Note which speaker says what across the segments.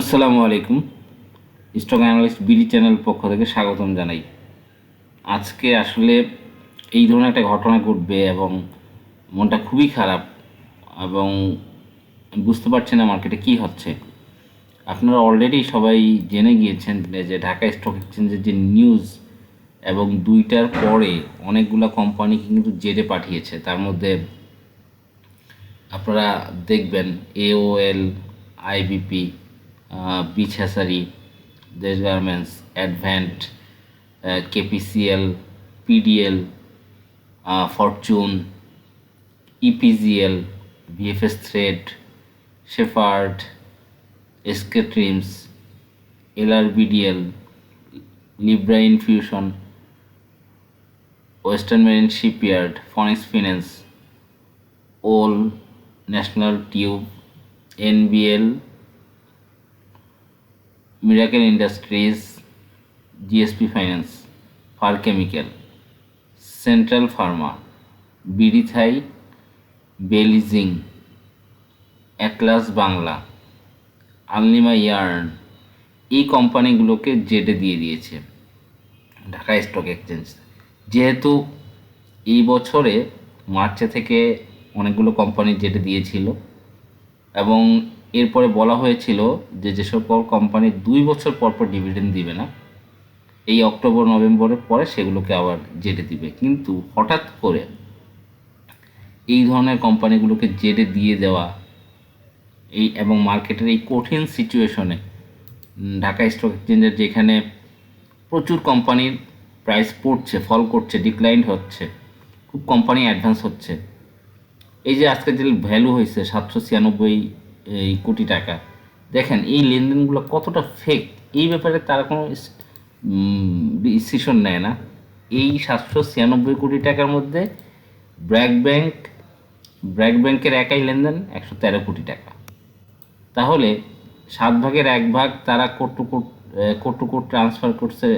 Speaker 1: আসসালামু আলাইকুম stock analyst BD channel পক্ষ থেকে স্বাগতম জানাই আজকে আসলে এই ধরনের একটা ঘটনা ঘটবে এবং মনটা খুবই খারাপ এবং বুঝতে পারছি না মার্কেটে কি হচ্ছে আপনারা অলরেডি সবাই জেনে গিয়েছেন যে ঢাকা স্টক এক্সচেঞ্জের যে নিউজ এবং দুইটার পরে অনেকগুলো কোম্পানিকে কিন্তু জেডে পাঠিয়েছে তার মধ্যে আপনারা দেখবেন AOL IBP beach hatchery Desh garments advent KPCL PDL fortune EPGL VFS thread shepherd SK trims BDL libra infusion western marine shipyard phoenix finance ওল national tube NBL miracle industries GSP finance far chemical central pharma BD Thai বেলিজিং atlas Bangla আলনিমা yarn এই কোম্পানিগুলোকে জেটে দিয়ে দিয়েছে Dhaka stock exchange যেহেতু এই বছরে মার্চে থেকে অনেকগুলো কোম্পানি জেটে দিয়েছিল এবং এরপরে বলা হয়েছিল যে যে সকল কোম্পানি দুই বছর পর পর ডিভিডেন্ড দিবে না এই অক্টোবর নভেম্বরের পরে সেগুলোকে আবার জেটে দিবে কিন্তু হঠাৎ করে এই ধরনের কোম্পানিগুলোকে জেটে দিয়ে দেওয়া এই এবং মার্কেটের এই কঠিন সিচুয়েশনে ঢাকা স্টক এক্সচেঞ্জের যেখানে প্রচুর কোম্পানির প্রাইস পড়ছে ফল করছে ডিক্লাইন হচ্ছে খুব কোম্পানি অ্যাডভান্স হচ্ছে এই যে আজকে যে ভ্যালু হয়েছে সাতশো ছিয়ানব্বই এই কোটি টাকা দেখেন এই লেনদেনগুলো কতটা ফেক এই ব্যাপারে তারা কোনো ডিসিশন নেয় না এই সাতশো ছিয়ানব্বই কোটি টাকার মধ্যে ব্র্যাক ব্যাংক ব্র্যাক ব্যাংকের একাই লেনদেন একশো তেরো কোটি টাকা তাহলে সাত ভাগের এক ভাগ তারা কোট টু কোট ট্রান্সফার করছে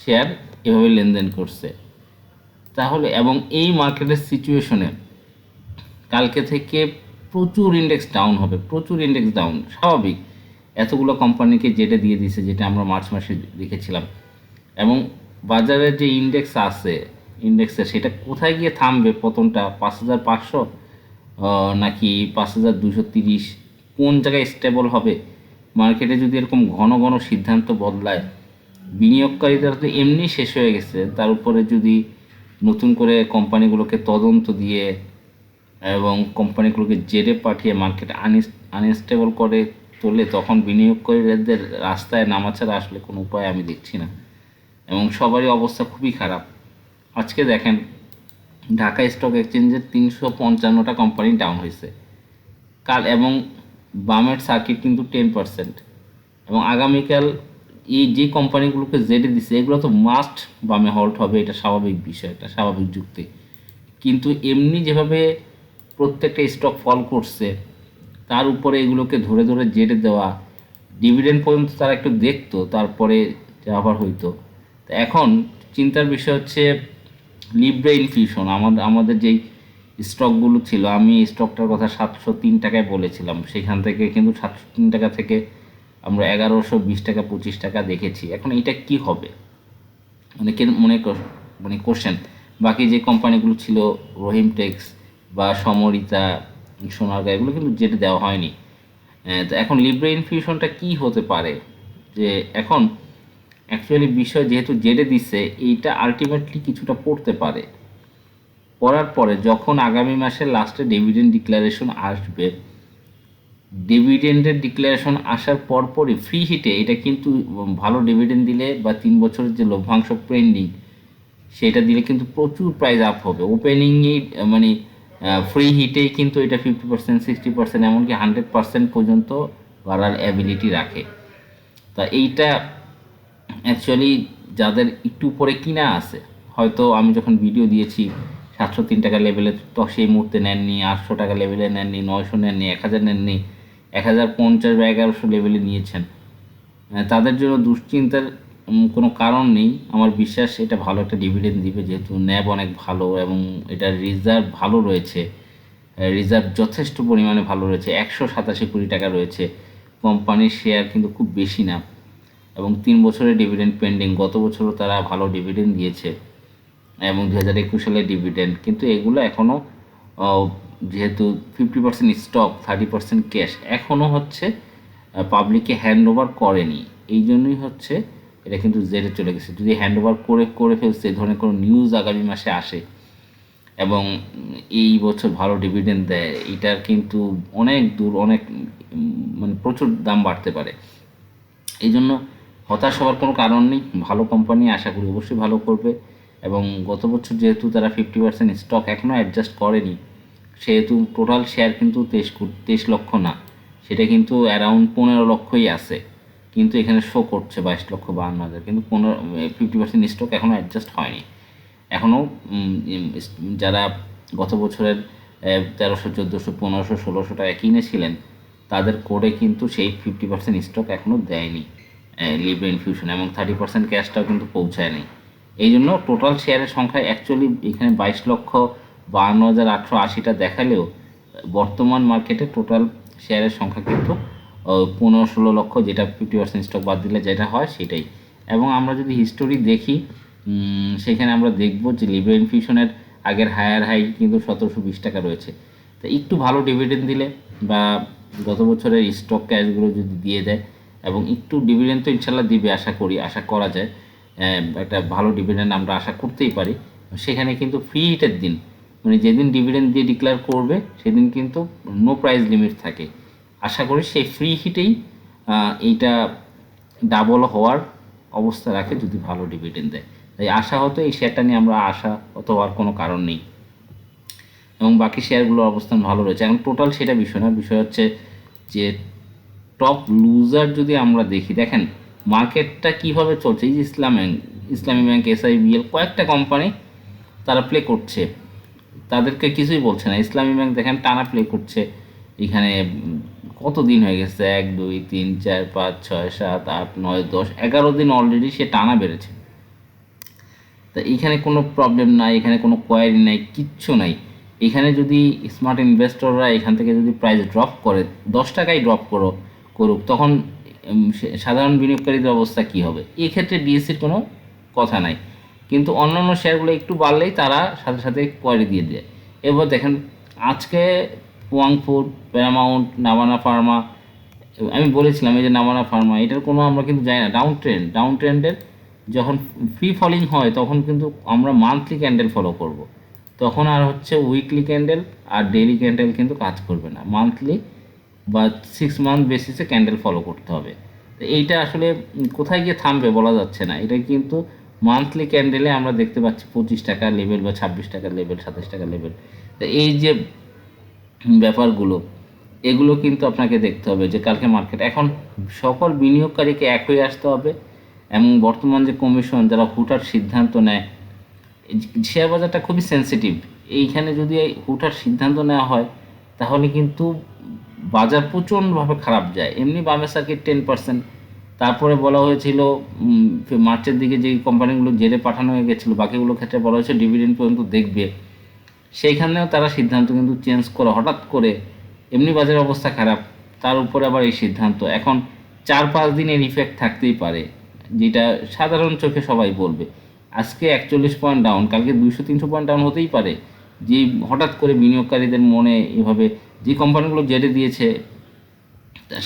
Speaker 1: শেয়ার এভাবে লেনদেন করছে তাহলে এবং এই মার্কেটের সিচুয়েশনে কালকে থেকে প্রচুর ইন্ডেক্স ডাউন হবে প্রচুর ইন্ডেক্স ডাউন স্বাভাবিক এতগুলো কোম্পানিকে যেটা দিয়ে দিয়েছে যেটা আমরা মার্চ মাসে দেখেছিলাম এবং বাজারে যে ইন্ডেক্স আছে ইন্ডেক্সে সেটা কোথায় গিয়ে থামবে পতনটা পাঁচ হাজার পাঁচশো নাকি পাঁচ হাজার দুশো তিরিশ কোন জায়গায় স্টেবল হবে মার্কেটে যদি এরকম ঘন ঘন সিদ্ধান্ত বদলায় বিনিয়োগকারীদের তো এমনি শেষ হয়ে গেছে তার উপরে যদি নতুন করে কোম্পানিগুলোকে তদন্ত দিয়ে এবং কোম্পানিগুলোকে জেরে পাঠিয়ে মার্কেট আনস্টেবল করে তোলে তখন বিনিয়োগকারীদের রাস্তায় নামা ছাড়া আসলে কোনো উপায় আমি দেখছি না এবং সবারই অবস্থা খুবই খারাপ আজকে দেখেন ঢাকা স্টক এক্সচেঞ্জের তিনশো পঞ্চান্নটা কোম্পানি ডাউন হয়েছে কাল এবং বামের সার্কিট কিন্তু টেন পার্সেন্ট এবং আগামীকাল এই যে কোম্পানিগুলোকে জেডে দিছে এগুলো তো মাস্ট বামে হল্ট হবে এটা স্বাভাবিক বিষয় এটা স্বাভাবিক যুক্তি কিন্তু এমনি যেভাবে প্রত্যেকটা স্টক ফল করছে তার উপরে এগুলোকে ধরে ধরে জেটে দেওয়া ডিভিডেন্ড পর্যন্ত তারা একটু দেখতো তারপরে যা আবার হইতো তা এখন চিন্তার বিষয় হচ্ছে লিব্রে ইনফিউশন আমাদের আমাদের যেই স্টকগুলো ছিল আমি স্টকটার কথা সাতশো তিন টাকায় বলেছিলাম সেখান থেকে কিন্তু সাতশো তিন টাকা থেকে আমরা এগারোশো বিশ টাকা পঁচিশ টাকা দেখেছি এখন এটা কি হবে অনেকের মানে মনে মানে কোশ্চেন বাকি যে কোম্পানিগুলো ছিল রহিম টেক্স বা সমরিতা সোনারগাঁ এগুলো কিন্তু যেটা দেওয়া হয়নি তো এখন লিব্রে ইনফিউশনটা কি হতে পারে যে এখন অ্যাকচুয়ালি বিষয় যেহেতু জেডে দিচ্ছে এইটা আলটিমেটলি কিছুটা পড়তে পারে পড়ার পরে যখন আগামী মাসের লাস্টে ডিভিডেন্ড ডিক্লারেশন আসবে ডিভিডেন্ডের ডিক্লারেশন আসার পরপরই ফ্রি হিটে এটা কিন্তু ভালো ডিভিডেন্ড দিলে বা তিন বছরের যে লভ্যাংশ পেন্ডিং সেটা দিলে কিন্তু প্রচুর প্রাইজ আপ হবে ওপেনিংয়েই মানে ফ্রি হিটেই কিন্তু এটা ফিফটি পার্সেন্ট সিক্সটি পার্সেন্ট এমনকি হান্ড্রেড পার্সেন্ট পর্যন্ত বাড়ার অ্যাবিলিটি রাখে তা এইটা অ্যাকচুয়ালি যাদের একটু উপরে কিনা আছে হয়তো আমি যখন ভিডিও দিয়েছি সাতশো তিন টাকা লেভেলে তো সেই মুহূর্তে নেননি আটশো টাকা লেভেলে নেননি নয়শো নেননি এক হাজার নেননি এক হাজার পঞ্চাশ বা এগারোশো লেভেলে নিয়েছেন তাদের জন্য দুশ্চিন্তার কোনো কারণ নেই আমার বিশ্বাস এটা ভালো একটা ডিভিডেন্ড দিবে যেহেতু ন্যাব অনেক ভালো এবং এটার রিজার্ভ ভালো রয়েছে রিজার্ভ যথেষ্ট পরিমাণে ভালো রয়েছে একশো সাতাশি কোটি টাকা রয়েছে কোম্পানির শেয়ার কিন্তু খুব বেশি না এবং তিন বছরের ডিভিডেন্ড পেন্ডিং গত বছরও তারা ভালো ডিভিডেন্ড দিয়েছে এবং দু হাজার একুশ সালে ডিভিডেন্ড কিন্তু এগুলো এখনও যেহেতু fifty percent stock thirty percent cash এখনও হচ্ছে পাবলিককে হ্যান্ড ওভার করেনি এই জন্যই হচ্ছে এটা কিন্তু জেরে চলে গেছে যদি হ্যান্ড ওভার করে করে ফেলছে ধরনের কোনো নিউজ আগামী মাসে আসে এবং এই বছর ভালো ডিভিডেন্ড দেয় এটার কিন্তু অনেক দূর অনেক মানে প্রচুর দাম বাড়তে পারে এই জন্য হতাশ হওয়ার কোনো কারণ নেই ভালো কোম্পানি আশা করি অবশ্যই ভালো করবে এবং গত বছর যেহেতু তারা ফিফটি পার্সেন্ট স্টক এখনও অ্যাডজাস্ট করেনি সেহেতু টোটাল শেয়ার কিন্তু তেইশ তেইশ লক্ষ না সেটা কিন্তু অ্যারাউন্ড পনেরো লক্ষই আছে কিন্তু এখানে শো করছে বাইশ লক্ষ বাহান্ন হাজার কিন্তু পনেরো ফিফটি পার্সেন্ট স্টক এখনও অ্যাডজাস্ট হয়নি এখনও যারা গত বছরের তেরোশো চোদ্দোশো পনেরোশো ষোলোশোটা কিনেছিলেন তাদের কোডে কিন্তু সেই ফিফটি পার্সেন্ট স্টক এখনও দেয়নি লিভ ইনফিউশন এবং থার্টি পার্সেন্ট ক্যাশটাও কিন্তু পৌঁছায়নি এই জন্য টোটাল শেয়ারের সংখ্যা অ্যাকচুয়ালি এখানে বাইশ লক্ষ বাহান্ন হাজার আটশো আশিটা দেখালেও বর্তমান মার্কেটে টোটাল শেয়ারের সংখ্যা কিন্তু পনেরো ষোলো লক্ষ যেটা ফিফটি পার্সেন্ট স্টক বাদ দিলে যেটা হয় সেটাই এবং আমরা যদি হিস্টোরি দেখি সেখানে আমরা দেখব যে লিব্রে ইনফিউশনের আগের হায়ার হাই কিন্তু সতেরোশো বিশ টাকা রয়েছে তো একটু ভালো ডিভিডেন্ড দিলে বা গত বছরের স্টক ক্যাশগুলো যদি দিয়ে দেয় এবং একটু ডিভিডেন্ড তো ইনশাল্লাহ দিবে আশা করি আশা করা যায় হ্যাঁ, একটা ভালো ডিভিডেন্ড আমরা আশা করতেই পারি সেখানে কিন্তু ফ্রি হিটের দিন মানে যেদিন ডিভিডেন্ড দিয়ে ডিক্লেয়ার করবে সেদিন কিন্তু নো প্রাইস লিমিট থাকে আশা করি সেই ফ্রি হিটেই এইটা ডাবল হওয়ার অবস্থা রাখে যদি ভালো ডিভিডেন্ড দেয় তাই আশা হতো এই শেয়ারটা নিয়ে আমরা আশা অত হওয়ার কোনো কারণ নেই এবং বাকি শেয়ারগুলোর অবস্থান ভালো রয়েছে এখন টোটাল সেটা বিষয় না বিষয় হচ্ছে যে টপ লুজার যদি আমরা দেখি দেখেন মার্কেটটা কিভাবে চলছে এই যে ইসলাম ইসলামী ব্যাংক এসআইবিএল কয়েকটা কোম্পানি তারা প্লে করছে তাদেরকে কিছুই বলছে না ইসলামী ব্যাংক দেখেন টানা প্লে করছে এখানে কত দিন হয়ে গেছে এক দুই তিন চার পাঁচ ছয় সাত আট নয় দশ এগারো দিন অলরেডি সে টানা বেড়েছে তা এখানে কোনো প্রবলেম নাই এখানে কোনো কোয়ারি নাই কিচ্ছু নাই এখানে যদি স্মার্ট ইনভেস্টররা এখান থেকে যদি প্রাইস ড্রপ করে দশ টাকায় ড্রপ করো করুক তখন সাধারণ বিনিয়োগকারীদের অবস্থা কী হবে এক্ষেত্রে ডিএসসির কোনো কথা নাই কিন্তু অন্যান্য শেয়ারগুলো একটু বাড়লেই তারা সাথে সাথে কোয়ারি দিয়ে দেয় এবার দেখেন আজকে ওয়াং ফুড প্যারামাউন্ট নামানা ফার্মা আমি বলেছিলাম এই যে নামানা ফার্মা এটার কোনো আমরা কিন্তু যাই না ডাউন ট্রেন্ড ডাউন ট্রেন্ডের যখন ফ্রি ফলিং হয় তখন কিন্তু আমরা মান্থলি ক্যান্ডেল ফলো করব। তখন আর হচ্ছে উইকলি ক্যান্ডেল আর ডেইলি ক্যান্ডেল কিন্তু কাজ করবে না মান্থলি বা সিক্স মান্থ বেসিসে ক্যান্ডেল ফলো করতে হবে এইটা আসলে কোথায় গিয়ে থামবে বলা যাচ্ছে না এটা কিন্তু মান্থলি ক্যান্ডেলে আমরা দেখতে পাচ্ছি পঁচিশ টাকা লেভেল বা ছাব্বিশ টাকার লেভেল সাতাশ টাকার লেভেল তো এই যে ব্যাপারগুলো এগুলো কিন্তু আপনাকে দেখতে হবে যে কালকে মার্কেট এখন সকল বিনিয়োগকারীকে একই আসতে হবে এবং বর্তমান যে কমিশন যারা হুটার সিদ্ধান্ত নেয় শেয়ার বাজারটা খুবই সেন্সিটিভ এইখানে যদি হুটার সিদ্ধান্ত নেওয়া হয় তাহলে কিন্তু বাজার প্রচণ্ডভাবে খারাপ যায় এমনি বামে সার্কিট টেন পার্সেন্ট তারপরে বলা হয়েছিল মার্চের দিকে যে কোম্পানিগুলো জেলে পাঠানো হয়ে গেছিলো বাকিগুলো ক্ষেত্রে বলা হয়েছে ডিভিডেন্ড পর্যন্ত দেখবে সেইখানেও তারা সিদ্ধান্ত কিন্তু চেঞ্জ করে হঠাৎ করে এমনি বাজারের অবস্থা খারাপ তার উপরে আবার এই সিদ্ধান্ত এখন চার পাঁচ দিনের ইফেক্ট থাকতেই পারে যেটা সাধারণ চোখে সবাই বলবে আজকে একচল্লিশ পয়েন্ট ডাউন কালকে দুইশো তিনশো পয়েন্ট ডাউন হতেই পারে যে হঠাৎ করে বিনিয়োগকারীদের মনে এভাবে যে কোম্পানিগুলো জেডে দিয়েছে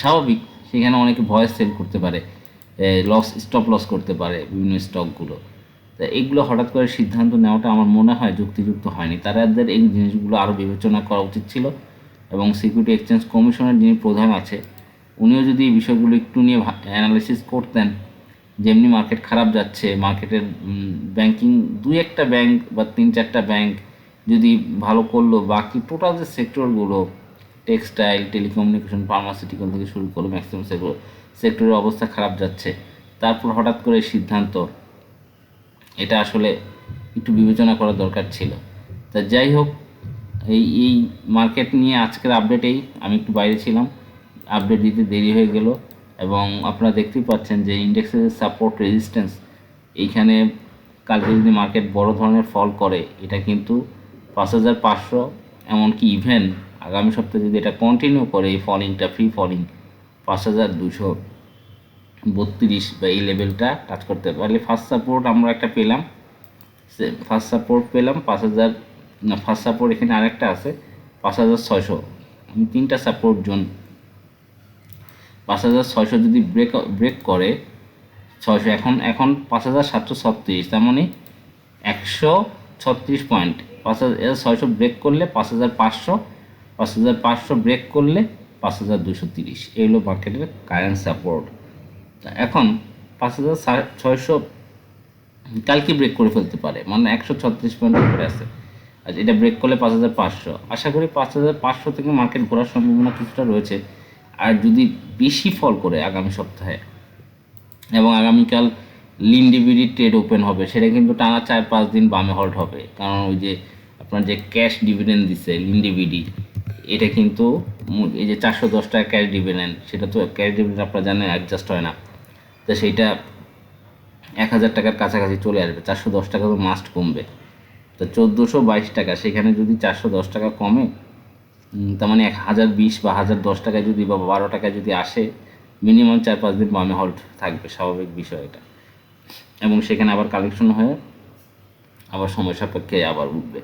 Speaker 1: স্বাভাবিক সেখানে অনেকে ভয়েস সেল করতে পারে লস স্টপ লস করতে পারে বিভিন্ন স্টকগুলো তো এগুলো হঠাৎ করে সিদ্ধান্ত নেওয়াটা আমার মনে হয় যুক্তিযুক্ত হয়নি তাদের এই জিনিসগুলো আরও বিবেচনা করা উচিত ছিল এবং সিকিউরিটি এক্সচেঞ্জ কমিশনের যিনি প্রধান আছে উনিও যদি এই বিষয়গুলো একটু নিয়ে অ্যানালিসিস করতেন যেমনি মার্কেট খারাপ যাচ্ছে মার্কেটের ব্যাংকিং দুই একটা ব্যাংক বা তিন চারটা ব্যাংক যদি ভালো করলো বাকি টোটাল যে সেক্টরগুলো টেক্সটাইল টেলিকমিউনিকেশন ফার্মাসিউটিক্যাল থেকে শুরু করলো ম্যাক্সিমাম সেগুলো সেক্টরের অবস্থা খারাপ যাচ্ছে তারপর হঠাৎ করে সিদ্ধান্ত এটা আসলে একটু বিবেচনা করা দরকার ছিল তা যাই হোক এই এই মার্কেট নিয়ে আজকের আপডেটেই আমি একটু বাইরে ছিলাম আপডেট দিতে দেরি হয়ে গেল এবং আপনারা দেখতেই পাচ্ছেন যে ইন্ডেক্সের সাপোর্ট রেজিস্ট্যান্স এইখানে কালকে যদি মার্কেট বড় ধরনের ফল করে এটা কিন্তু পাঁচ হাজার পাঁচশো এমনকি ইভেন আগামী সপ্তাহে যদি এটা কন্টিনিউ করে এই ফলিংটা ফ্রি ফলিং পাঁচ হাজার দুশো বত্রিশ বা এই লেভেলটা টাচ করতে পারলে ফার্স্ট সাপোর্ট আমরা একটা পেলাম ফার্স্ট সাপোর্ট পেলাম পাঁচ হাজার না ফার্স্ট সাপোর্ট এখানে আরেকটা আছে পাঁচ হাজার ছয়শো আমি তিনটা সাপোর্ট জোন পাঁচ হাজার ছয়শো যদি ব্রেক ব্রেক করে ছয়শো এখন এখন পাঁচ হাজার সাতশো ছত্রিশ তার মানে একশো ছত্রিশ পয়েন্ট পাঁচ হাজার ছয়শো ব্রেক করলে পাঁচ হাজার পাঁচশো পাঁচ হাজার পাঁচশো ব্রেক করলে পাঁচ হাজার দুশো তিরিশ এগুলো মার্কেটের কারেন্ট সাপোর্ট এখন পাঁচ হাজার ছয়শো কালকে ব্রেক করে ফেলতে পারে মানে একশো ছত্রিশ পয়েন্ট উপরে আছে আর এটা ব্রেক করলে পাঁচ হাজার পাঁচশো আশা করি পাঁচ হাজার পাঁচশো থেকে মার্কেট ঘোরার সম্ভাবনা কিছুটা রয়েছে আর যদি বেশি ফল করে আগামী সপ্তাহে এবং আগামীকাল লিনডিভিডি ট্রেড ওপেন হবে সেটা কিন্তু টানা চার পাঁচ দিন বামে হল্ট হবে কারণ ওই যে আপনার যে ক্যাশ ডিভিডেন্ড দিচ্ছে লিনডিভিডি এটা কিন্তু এই যে চারশো দশ টাকা ক্যাশ ডিভিডেন্ড সেটা তো ক্যাশ ডিভিডেন্ড আপনারা জানেন অ্যাডজাস্ট হয় না তো সেইটা এক হাজার টাকার কাছাকাছি চলে আসবে চারশো দশ টাকা তো মাস্ট কমবে তো চোদ্দোশো বাইশ টাকা সেখানে যদি চারশো দশ টাকা কমে তার মানে এক হাজার বিশ বা হাজার দশ টাকায় যদি বা বারো টাকায় যদি আসে মিনিমাম চার পাঁচ দিন বামে হল্ট থাকবে স্বাভাবিক বিষয় এটা এবং সেখানে আবার কালেকশন হয়ে আবার সময় সাপেক্ষে আবার উঠবে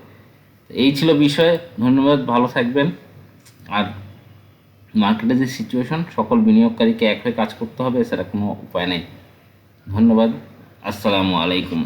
Speaker 1: এই ছিল বিষয় ধন্যবাদ ভালো থাকবেন আর মার্কেটের যে সিচুয়েশন সকল বিনিয়োগকারীকে এক হয়ে কাজ করতে হবে সেটা কোনো উপায় নেই ধন্যবাদ আসসালামু আলাইকুম